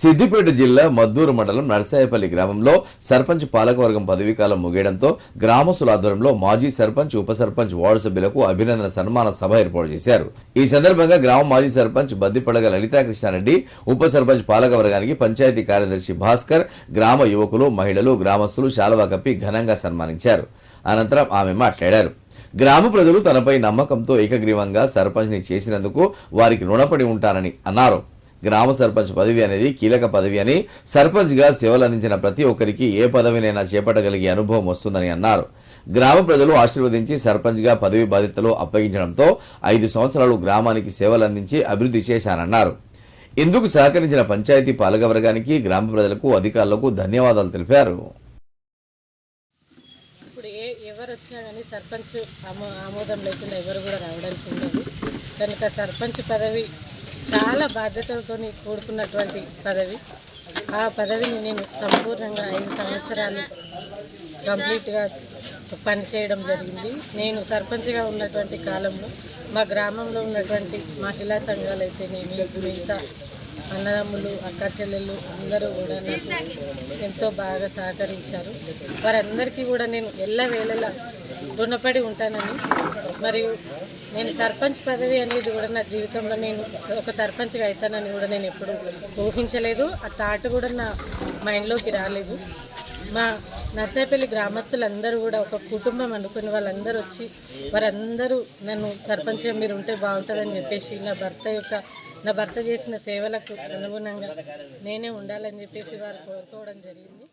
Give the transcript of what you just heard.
సిద్దిపేట జిల్లా మద్దూరు మండలం నర్సాయపల్లి గ్రామంలో సర్పంచ్ పాలకవర్గం పదవీకాలం ముగియడంతో గ్రామస్తుల ఆధ్వర్యంలో మాజీ సర్పంచ్ ఉప సర్పంచ్ వార్డు సభ్యులకు అభినందన సన్మాన సభ ఏర్పాటు చేశారు. ఈ సందర్భంగా గ్రామ మాజీ సర్పంచ్ బద్దిపడగ లలితాకృష్ణారెడ్డి ఉప సర్పంచ్ పాలకవర్గానికి పంచాయతీ కార్యదర్శి భాస్కర్ గ్రామ యువకులు మహిళలు గ్రామస్తులు శాలువా కప్పి ఘనంగా సన్మానించారు. అనంతరం ఆమె మాట్లాడారు. గ్రామ ప్రజలు తనపై నమ్మకంతో ఏకగ్రీవంగా సర్పంచ్ని చేసినందుకు వారికి రుణపడి ఉంటానని అన్నారు. గ్రామ సర్పంచ్ పదవి అనేది కీలక పదవి అని సర్పంచ్గా సేవలు అందించిన ప్రతి ఒక్కరికి ఏ పదవినైనా చేపట్టగలిగే అనుభవం వస్తుందని అన్నారు. గ్రామ ప్రజలు ఆశీర్వదించి సర్పంచ్గా పదవి బాధ్యతలు అప్పగించడంతో ఐదు సంవత్సరాలు గ్రామానికి సేవలు అందించి అభివృద్ధి చేశానన్నారు. ఇందుకు సహకరించిన పంచాయతీ పాలకవర్గానికి గ్రామ ప్రజలకు అధికారులకు ధన్యవాదాలు తెలిపారు. ఎవరు వచ్చినా కానీ సర్పంచ్ ఆమోదం లేకుండా ఎవరు కూడా రావడానికి ఉండదు. కనుక సర్పంచ్ పదవి చాలా బాధ్యతలతో కూడుకున్నటువంటి పదవి. ఆ పదవిని నేను సంపూర్ణంగా ఐదు సంవత్సరాలు కంప్లీట్గా పనిచేయడం జరిగింది. నేను సర్పంచ్గా ఉన్నటువంటి కాలంలో మా గ్రామంలో ఉన్నటువంటి మహిళా సంఘాలు అయితేనేమి మిగతా అన్నదమ్ములు అక్క చెల్లెళ్ళు అందరూ కూడా నాకు ఎంతో బాగా సహకరించారు. వారందరికీ కూడా నేను ఎల్లవేళలా రుణపడి ఉంటానని మరియు నేను సర్పంచ్ పదవి అనేది కూడా నా జీవితంలో నేను ఒక సర్పంచ్గా అవుతానని కూడా నేను ఎప్పుడు ఊహించలేదు. ఆ థాట్ కూడా నా మైండ్లోకి రాలేదు. మా నర్సాపల్లి గ్రామస్తులందరూ కూడా ఒక కుటుంబం అనుకుని వాళ్ళందరూ వచ్చి వారందరూ నన్ను సర్పంచ్గా మీరు ఉంటే బాగుంటుందని చెప్పేసి నా భర్త యొక్క నా భర్త చేసిన సేవలకు అనుగుణంగా నేనే ఉండాలని చెప్పేసి వారు కోరుకోవడం జరిగింది.